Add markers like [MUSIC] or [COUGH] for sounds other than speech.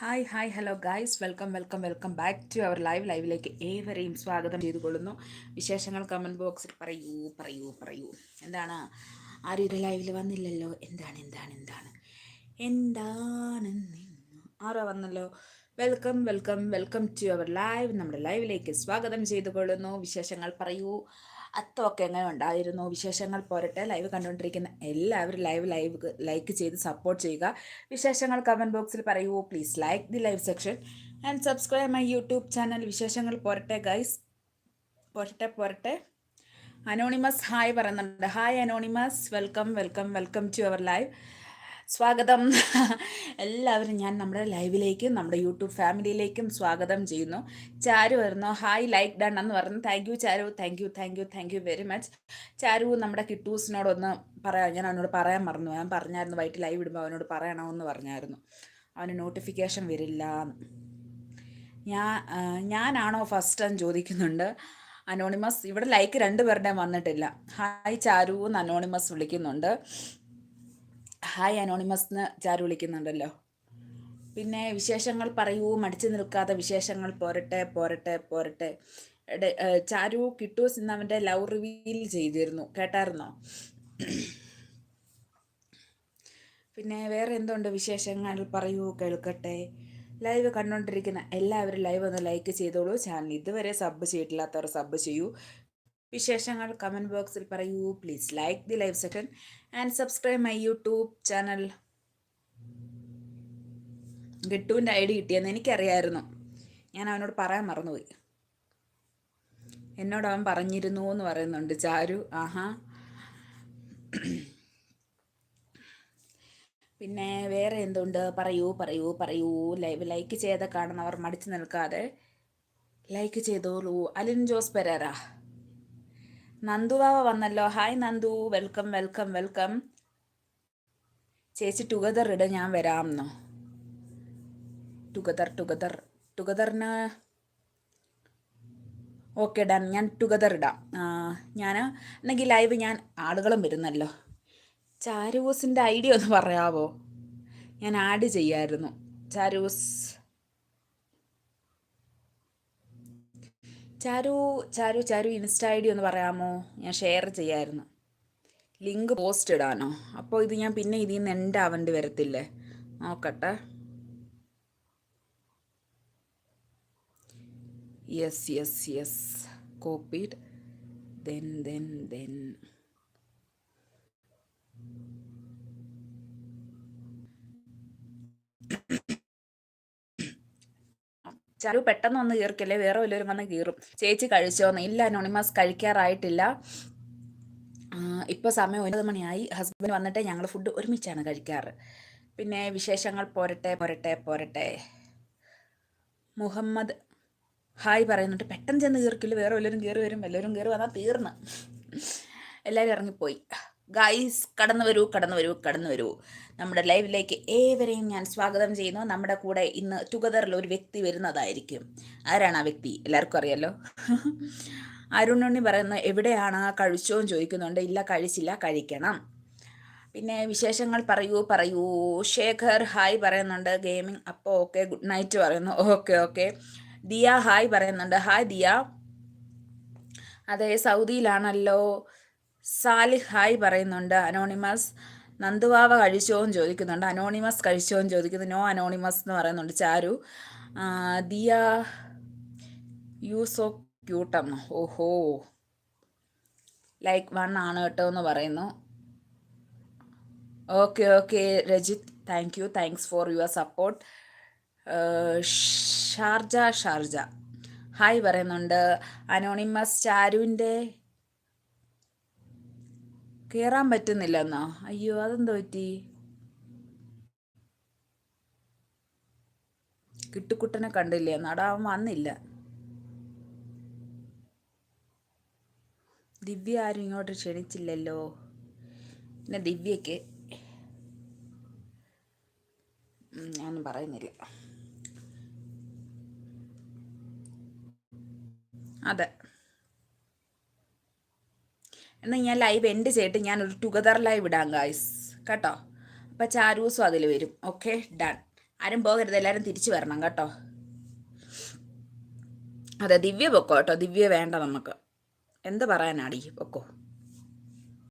Hi hi hello guys welcome welcome welcome back to our live ലൈവിലേക്ക് ഏവരെയും സ്വാഗതം ചെയ്തുകൊള്ളുന്നു. വിശേഷങ്ങൾ കമന്റ് ബോക്സിൽ പറയൂ പറയൂ പറയൂ. എന്താണ്? ആരും ഇത് ലൈവിൽ വന്നില്ലല്ലോ. എന്താണ് എന്താണ് എന്താണ്? എന്താണ് ആരോ വന്നല്ലോ? Welcome welcome welcome to our live നമ്മുടെ ലൈവിലേക്ക് സ്വാഗതം ചെയ്തുകൊള്ളുന്നു. വിശേഷങ്ങൾ പറയൂ. അത്തമൊക്കെ എങ്ങനെ ഉണ്ടായിരുന്നു? വിശേഷങ്ങൾ പോരട്ടെ. ലൈവ് കണ്ടുകൊണ്ടിരിക്കുന്ന എല്ലാവരും ലൈവ് ലൈവ് ലൈക്ക് ചെയ്ത് സപ്പോർട്ട് ചെയ്യുക. വിശേഷങ്ങൾ കമന്റ് ബോക്സിൽ പറയൂ. Please like the live session and subscribe my YouTube channel വിശേഷങ്ങൾ പോരട്ടെ ഗൈസ് പോരട്ടെ പോരട്ടെ. അനോണിമസ് ഹായ് പറയുന്നുണ്ട്. Hi anonymous welcome welcome welcome to our live സ്വാഗതം. എല്ലാവരും ഞാൻ നമ്മുടെ ലൈവിലേക്കും നമ്മുടെ യൂട്യൂബ് ഫാമിലിയിലേക്കും സ്വാഗതം ചെയ്യുന്നു. ചാരു വരുന്നു ഹായ് ലൈക്ക് ഡൺ എന്ന് പറഞ്ഞു. Thank you Charu. Thank you thank you thank you very much Charu നമ്മുടെ കിട്ടൂസിനോടൊന്ന് പറയാം. ഞാൻ അവനോട് പറയാൻ മറന്നു. ഞാൻ പറഞ്ഞായിരുന്നു വൈകിട്ട് ലൈവ് ഇടുമ്പോൾ അവനോട് പറയണമെന്ന് പറഞ്ഞായിരുന്നു. അവന് നോട്ടിഫിക്കേഷൻ വരില്ല. ഞാൻ ഞാനാണോ ഫസ്റ്റ് എന്ന് ചോദിക്കുന്നുണ്ട്. അനോണിമസ് ഇവിടെ ലൈക്ക് രണ്ടുപേരുടെയും വന്നിട്ടില്ല. ഹായ് ചാരു അനോണിമസ് വിളിക്കുന്നുണ്ട്. ഹായ് അനോണിമസ് എന്ന് ചാരു വിളിക്കുന്നുണ്ടല്ലോ. പിന്നെ വിശേഷങ്ങൾ പറയൂ മടിച്ചു നിൽക്കാതെ വിശേഷങ്ങൾ പോരട്ടെ പോരട്ടെ പോരട്ടെ. ചാരു കിട്ടൂസ് ഇന്ന് അവന്റെ ലവ് റിവീൽ ചെയ്തിരുന്നു. കേട്ടായിരുന്നോ? പിന്നെ വേറെ എന്തുണ്ട് വിശേഷങ്ങൾ? പറയൂ കേൾക്കട്ടെ. ലൈവ് കണ്ടുകൊണ്ടിരിക്കുന്ന എല്ലാവരും ലൈവ് ഒന്ന് ലൈക്ക് ചെയ്തോളൂ. ചാനൽ ഇതുവരെ സബ് ചെയ്തിട്ടില്ലാത്തവർ സബ് ചെയ്യൂ. വിശേഷങ്ങൾ കമന്റ് ബോക്സിൽ പറയൂ. Please like the live session and subscribe my YouTube channel ഗിട്ടുവിന്റെ I D കിട്ടിയെന്ന് എനിക്കറിയായിരുന്നു. ഞാൻ അവനോട് പറയാൻ മറന്നുപോയി. എന്നോട് അവൻ പറഞ്ഞിരുന്നു എന്ന് പറയുന്നുണ്ട്. ചാരു ആഹാ. പിന്നെ വേറെ എന്തുണ്ട്? പറയൂ പറയൂ പറയൂ. ലൈവ് ലൈക്ക് ചെയ്ത കാണുന്നവർ മടിച്ചു നിൽക്കാതെ ലൈക്ക് ചെയ്തോളൂ. അലിൻ ജോസ് പെരേറ നന്ദുവാവ വന്നല്ലോ. Hi Nandu. Welcome welcome welcome ചേച്ചി ടുഗദർ ഇട ഞാൻ വരാമെന്നോ ടുഗദർ ടുഗദർ ടുഗദറിന് ഓക്കെ ഡൺ ഞാൻ ടുഗദർ ഇടാം. ഞാൻ എന്നെങ്കിൽ ലൈവ് ഞാൻ ആളുകളും വരുന്നല്ലോ. ചാരൂസിന്റെ ഐഡിയ ഒന്ന് പറയാവോ? ഞാൻ ആഡ് ചെയ്യായിരുന്നു. Charus Charu Charu Charu insta I D ഒന്ന് പറയാമോ? ഞാൻ ഷെയർ ചെയ്യായിരുന്നു. ലിങ്ക് പോസ്റ്റ് ഇടാനോ? അപ്പോൾ ഇത് ഞാൻ പിന്നെ ഇതിൽ നിന്ന് എന്റെ ആവേണ്ടി വരത്തില്ലേ? നോക്കട്ടെ. Yes yes yes copied then then then Charu പെട്ടെന്ന് വന്ന് കീർക്കല്ലേ? വേറെ വല്ലവരും വന്ന് കീറും. ചേച്ചി കഴിച്ചോന്ന് ഇല്ല അനോണിമസ് കഴിക്കാറായിട്ടില്ല. ഇപ്പോൾ സമയം ഒൻപത് മണിയായി. ഹസ്ബൻഡ് വന്നിട്ട് ഞങ്ങൾ ഫുഡ് ഒരുമിച്ചാണ് കഴിക്കാറ്. പിന്നെ വിശേഷങ്ങൾ പോരട്ടെ പോരട്ടെ പോരട്ടെ. മുഹമ്മദ് ഹായ് പറയുന്നുണ്ട്. പെട്ടെന്ന് ചെന്ന് കീർക്കില്ല? വേറെ വല്ലവരും കയറി വരും. വല്ലവരും കയറി വന്നാൽ തീർന്ന്. എല്ലാവരും ഇറങ്ങിപ്പോയി. ഗൈസ് കടന്നു വരൂ കടന്നു വരൂ കടന്നു വരൂ. നമ്മുടെ ലൈവിലേക്ക് ഏവരെയും ഞാൻ സ്വാഗതം ചെയ്യുന്നു. നമ്മുടെ കൂടെ ഇന്ന് ടുഗദറിൽ ഒരു വ്യക്തി വരുന്നതായിരിക്കും. ആരാണ് ആ വ്യക്തി? എല്ലാവർക്കും അറിയാലോ? [LAUGHS] അരുണുണ്ണി പറയുന്ന എവിടെയാണ്? കഴിച്ചോ? എന്ന് ചോദിക്കുന്നുണ്ട്. ഇല്ല കഴിച്ചില്ല കഴിക്കണം. പിന്നെ വിശേഷങ്ങൾ പറയൂ പറയൂ. ശേഖർ ഹായ് പറയുന്നുണ്ട്. ഗെയിമിംഗ് അപ്പോൾ ഓക്കെ ഗുഡ് നൈറ്റ് പറയുന്നു. ഓക്കെ ഓക്കെ ദിയ ഹായ് പറയുന്നുണ്ട്. ഹായ് ദിയ. അതെ സൗദിയിലാണല്ലോ. സാലിഹ് ഹായ് പറയുന്നുണ്ട് അനോണിമസ് നന്ദുവാവ കഴിച്ചോ എന്ന് ചോദിക്കുന്നുണ്ട്. അനോണിമസ് കഴിച്ചോ എന്ന് ചോദിക്കുന്നു. നോ അനോണിമസ് എന്ന് പറയുന്നുണ്ട്. ചാരു ദിയ യു സോ ക്യൂട്ടെന്നോ ഓഹോ. ലൈക്ക് വൺ ആണ് കേട്ടോ എന്ന് പറയുന്നു. Okay okay. Rajith thank you. Thanks for your support. Sharjah Sharjah. Hi പറയുന്നുണ്ട്. അനോണിമസ് ചാരുവിന്റെ കയറാൻ പറ്റുന്നില്ലെന്നോ അയ്യോ അതെന്തോ പറ്റി? കിട്ടുക്കുട്ടനെ കണ്ടില്ലേ? എന്നാടാ അവൻ വന്നില്ല. ദിവ്യ ആരും ഇങ്ങോട്ട് ക്ഷണിച്ചില്ലല്ലോ. പിന്നെ ദിവ്യക്ക് ഞാനും പറയുന്നില്ല. അതെ. എന്നാൽ ഞാൻ ലൈവ് എൻഡ് ചെയ്തിട്ട് ഒരു ടുഗദർ ലൈവ് ഇടാം ഗായ്സ് കേട്ടോ? അപ്പോൾ ചാരൂസും അതിൽ വരും. ഓക്കെ ഡൺ ആരും പോകരുത് എല്ലാവരും തിരിച്ചു വരണം കേട്ടോ? അതെ ദിവ്യ പൊക്കോ കേട്ടോ? ദിവ്യ വേണ്ട നമുക്ക്. എന്ത് പറയാനാടി പൊക്കോ?